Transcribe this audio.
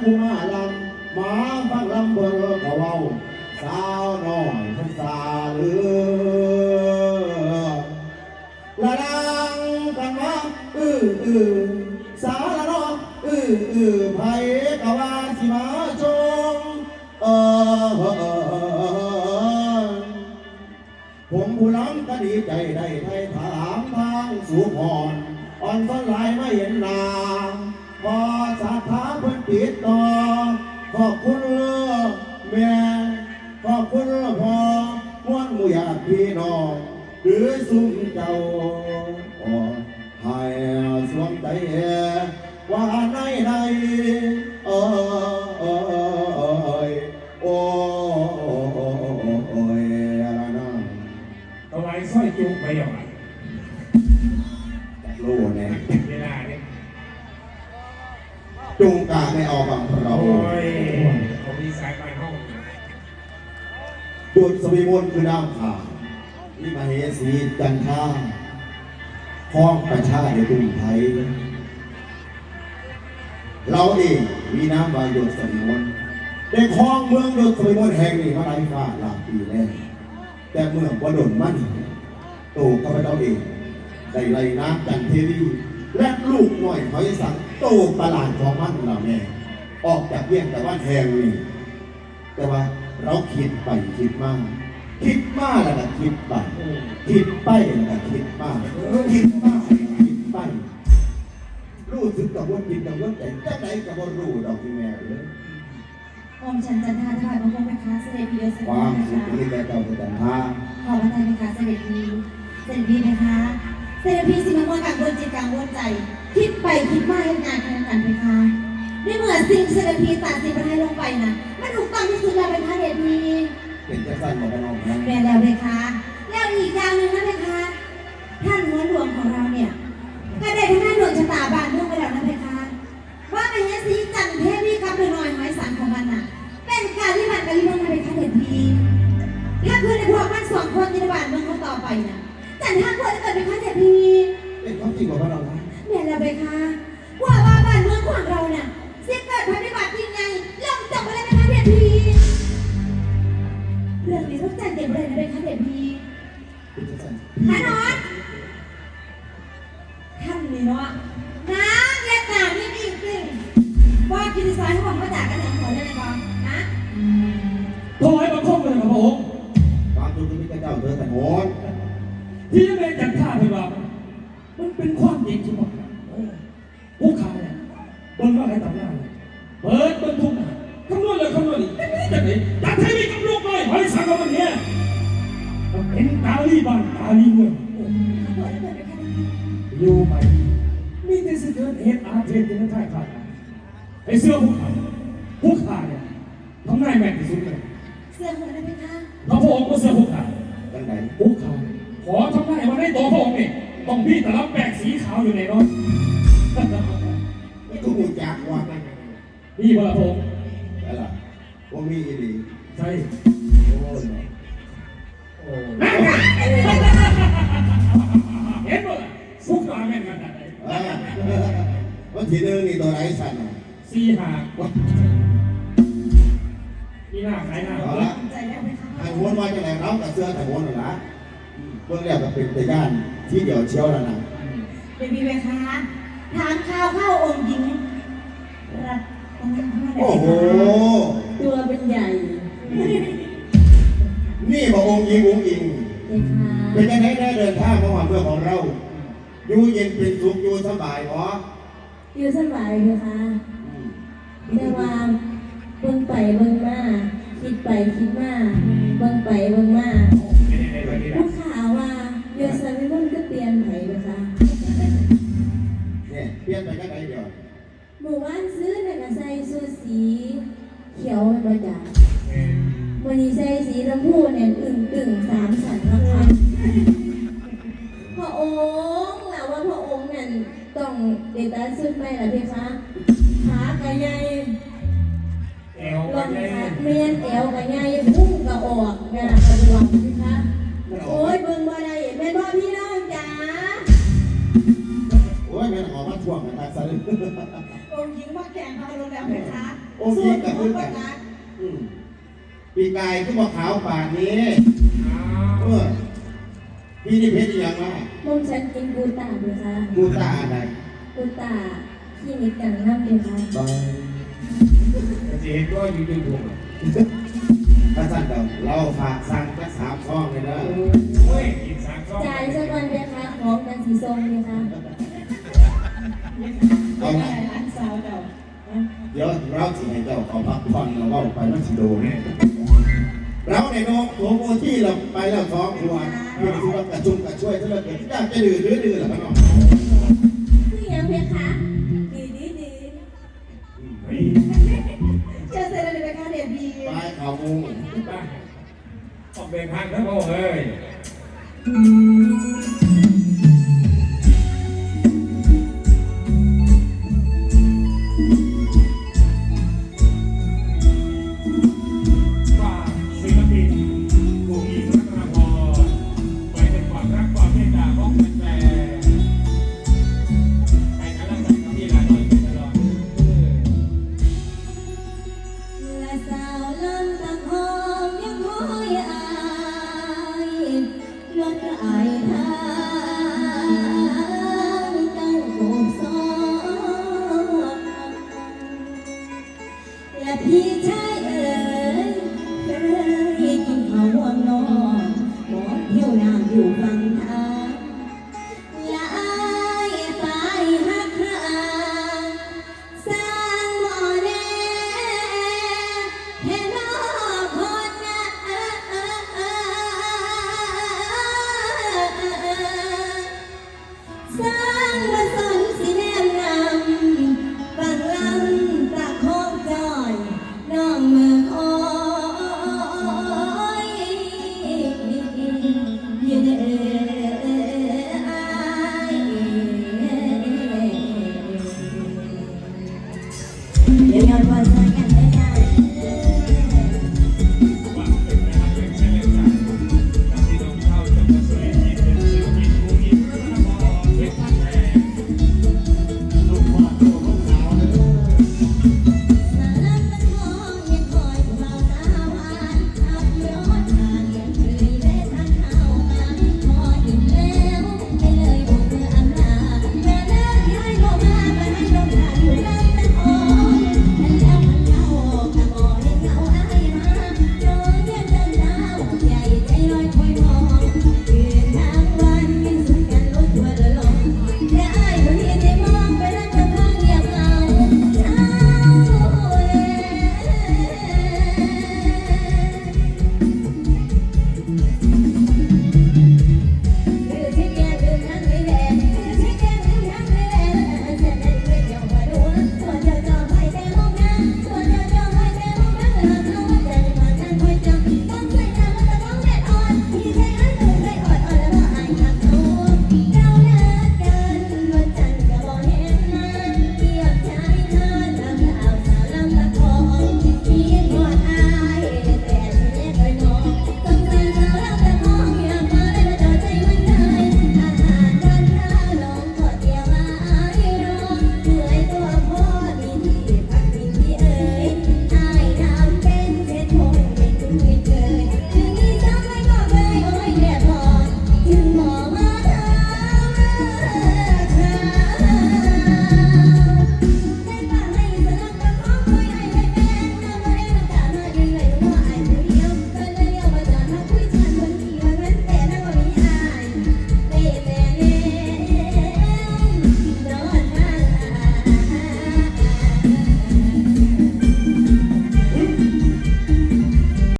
ผู้มาลำมาฟังลำเบอร์กะเว้าสาวน้อยพันสาเลือละลังกันมาอื้ออือสาละน้องอื้ออือไผกะว่าสิมาชมเออผมผู้ล้ำก็ดีใจได้ไทย ติดต่อขอบคุณแม่ขอบคุณพ่อม้วนหมู่ญาติพี่น้องหรือสุ่มเจ้า ดุดสวีมนคือดาวขาวนี่มาเฮสีจันทาพ้องประชาในกรุงไทย เราเองมีน้ำวายดุดสวีมนได้ครองเมืองดุดสวีมนแห่งนี้มาหลายฟ้าหลายปีแล้วแต่เมืองว่าดนมั่นโตก็ไปเราเองได้ไล่น้ำจันเทวีและลูกหน่อยหอยสังโตประหลาดของมันเราแม่ออกจากเวียงแต่ว่าแหงนี่แต่ว่า เราคิดไปคิดมากคิดมากแล้วก็คิดไปคิดไปแล้วก็คิดมากคิดมากคิดไป รู้สึกกับว่าคิดกับว่าใจจะไหนกับว่ารู้ดอกที่แม่เลยองค์ฉันจันทราถวายบังคมนะคะเสด็จพีเดชความสุนะขคะที่แม่เจ้าจะแต่งทางขอพระทัยนะคะเสด็จพีเสด็จพีนะคะเสด็จพีสิมามวยกังวลจิตกังวลใจ คิดไปคิดมาให้ สิ่งเสด็จพีตัดสินพระทัยลงไปนะมันถูกต้องที่สุดแล้วเป็นพระเดชพีเป็นจะสั้นบอกกันน้องนะ แม่แล้วเลยคะแล้วอีกอย่างหนึ่งนะ แม่เจ้าเธอแต่โหนที่แม่จันท่าไปว่ามันเป็นความจริงใช่ไหมผู้ขายเนี่ยบนว่าอะไรตำนานเปิดบรรทุกคำนวณเลยคำนวณอีกจะไหนจัดให้มีกับลูกน้อยหอยสังกับมันเนี่ยเป็นตาลีบ้านตาลีเมืองหัวจะเกิดเป็นอยู่ไปมีแต่สิ่งเกิดเหตุอาเพศที่นั่นใช่ขาดไอ้เสื้อผู้ขายผู้ขายเนี่ยทำนายแม่นที่สุดเลยเสื้อหัวได้ไหมคะพระพงศ์ก็เสื้อผู้ขาย จังไหนผู้ขายขอทำนายว่าในตัวพระองค์นี่ต้องพี่แต่ละแปลกสีขาวอยู่ในรถไม่ต้องหูจักว่านี่พระพงศ์อะไรล่ะว่ามีอีหลีใช่โอ้ยนั่นไงเห็นบ่ล่ะผู้ขายแม่นขนาดไหนเออวันที่หนึ่งนี่ตัวไหนสั่นน่ะสี่หานี่หน้าขายหน้าเอาละละใจแล้ว ไหมคะไอ้โหนว่าจะไหนเรากับเสื้อแต่โหนน่ะนะเบื้องแรกก็เป็นแต่ย่านที่เดียวเชียวแล้วนะเป็นมีไหมคะทานข้าวข้าวองค์หญิงรัตนพรโอ้โห ตัวเป็นใหญ่นี่บอกองค์ยิงองค์อิงเลยค่ะเป็นยังไงได้เดินทางมาหาเมืองของเรา อยู่เย็นเป็นสุขอยู่สบายหรออยู่สบายอยู่ค่ะแต่ว่าเบิ่งไปเบิ่งมา คิดไปคิดมาเบิ่งไปเบิ่งมาไม่ได้ในวันนี้ลูนะกข่าวว่าเดือนสามิมันก็เปลี่ยนไปเลยค่ะเนี่ยเปลี่ยนไปแค่ไหนเดียวหมู่บ้านซื้อเนี่ยก็ใส่สูทสี เขียวเป็นประจำวันนี้ใส่สีชมพูเนี่ยอึ่งตึงสามสันราคาพระองค์แล้วว่าพระองค์นั่นต้องเดตัดสุดไหมล่ะพี่คะขากระใหญ่แอลลก็ องได้ขาเมียนแอวกระใหญ่พุ่งกระออกงากระดวงพี่คะ โอ้ยเบิ่งบ่ได้แม่นบ่พี่น้องจ๋าโอ้ยแม่นออกมาทวงกันซะเลยองค์หญิงมาแข่งพาโดนแล้วเพคะองค์หญิงกับเพื่อนกันนะอืมปีกายก็บอกขาวป่านนี้เออพี่นี่เพชรยังไงมุมฉันกินกูตาเลยค่ะกูตาอะไรกูตาที่นิดกันน้ำเลยค่ะบายจะเห็นว่าอยู่ ในวงถ้าสั่นเดาเราฝากสั่งแค่สามช่องเลยนะโอ้ยกินสามซองจ่ายสักวันเลยค่ะของกันสีส้มเลยค่ะเอาอะไงไรร้านสาวเจ้าเดี๋ยวเราสิให้เจ้าขอพักผ่อนเราเล่าไปมันสิโดนเราในน้องโถโมที่เราไปแล้วท้องครัวเพื่อที่ว่ากระชุ่มกระช่วยถ้าเราเกิดอยากจะดื้อดื้อดื้อหรอพี่น้อง เขามุงไปออกเดินทางทั้งโอ้เฮ้ย